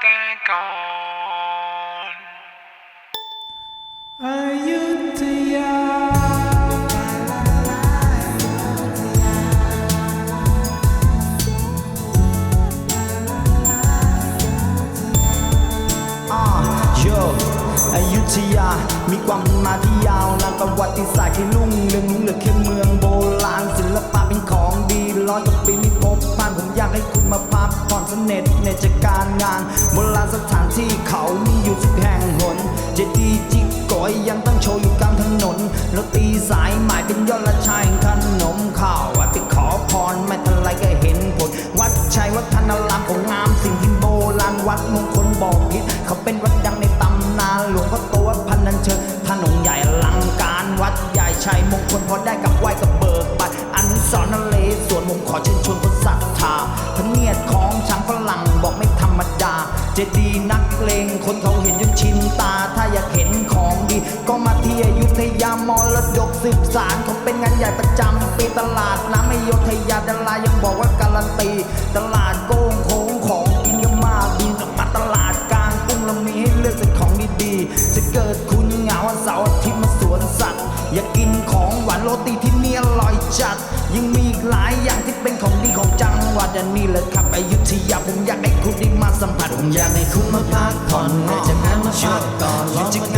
แต่ก่อนอยุธยาอ่าโยอยุธยา มีความเป็นมาที่ยาวนานประวัติศาสตร์ที่ลุ่งเรืองลุ่งเหลือแค่เมื ยยังตั้งโชว์อยู่กลางถนนแล้วตีสายหมายเป็นยอดละชายขนมข้าววัดไปขอพรไม่ทันไรก็เห็นผลวัดชัยวัฒนารามของงามสิ่งที่โบราณวัดมงคลบอกพิษเขาเป็นวัดดังในตำนานหลวงพ่อโตวัดพันนันเชิงท่านองค์ใหญ่ลังการวัดใหญ่ชัยมงคลพอได้กับไหวกับเบิกไปอนุสรณ์นเลส่วนผมขอเชิญชวนคนศรัทธาพระเนียดของช้างฝรั่งบอกไม่ธรรมดา เจดีย์นักเลงคนเขาเห็นจนชินตาถ้าอยากเห็นขอ ก็มาที่อยุธยามรดกสืบสารเขาเป็นงานใหญ่ประจำปีตลาดน้ำอยุธยาดารายังบอกว่าการันตี ตลาดโก้งโค้งของกินก็มากบินออกมาตลาดกลางกุ้งเรามีให้เลือกแต่ของดีๆ จะเกิดคุณเหงาวันเสาร์อาทิตย์มาสวนสัตว์ อยากกินของหวานโรตีที่นี่อร่อยจัด ยังมีอีกหลายอย่างที่เป็นของดีของจังหวัดอันนี้แหละครับอยุธยาผมอยากให้คุณได้มาสัมผัสผมอยากให้คุณมาพักผ่อนในจากนั้นมาพักก่อนลองจากนั้นมา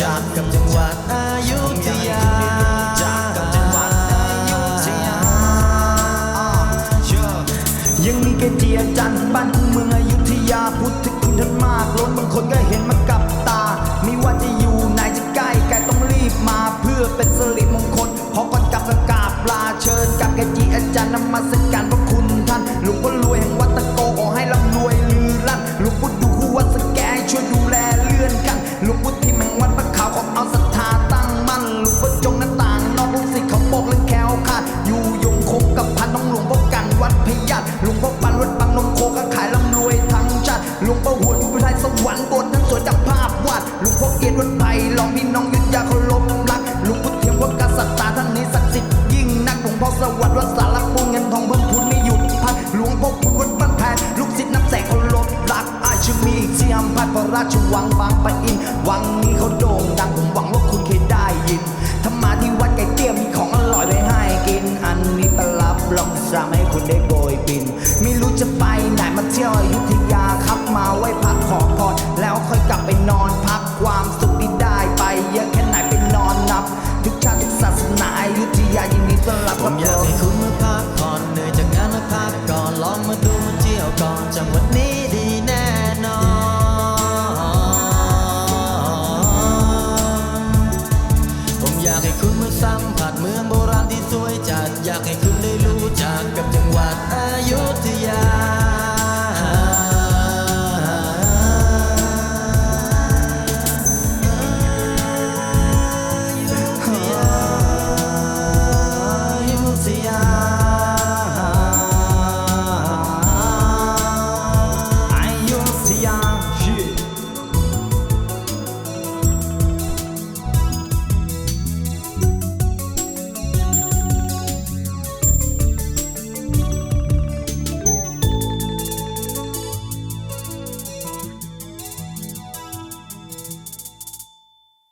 จากกับจังหวัด พาดพระราชวังบางปะอิน วังนี้เขาโด่งดังผมหวังว่าคุณเคยได้ยินถ้ามาที่วัดไก่เตี้ยมีของอร่อยไว้ให้กิน อันนี้ตลับลองสั่งให้คุณได้โกยบิน ไม่รู้จะไป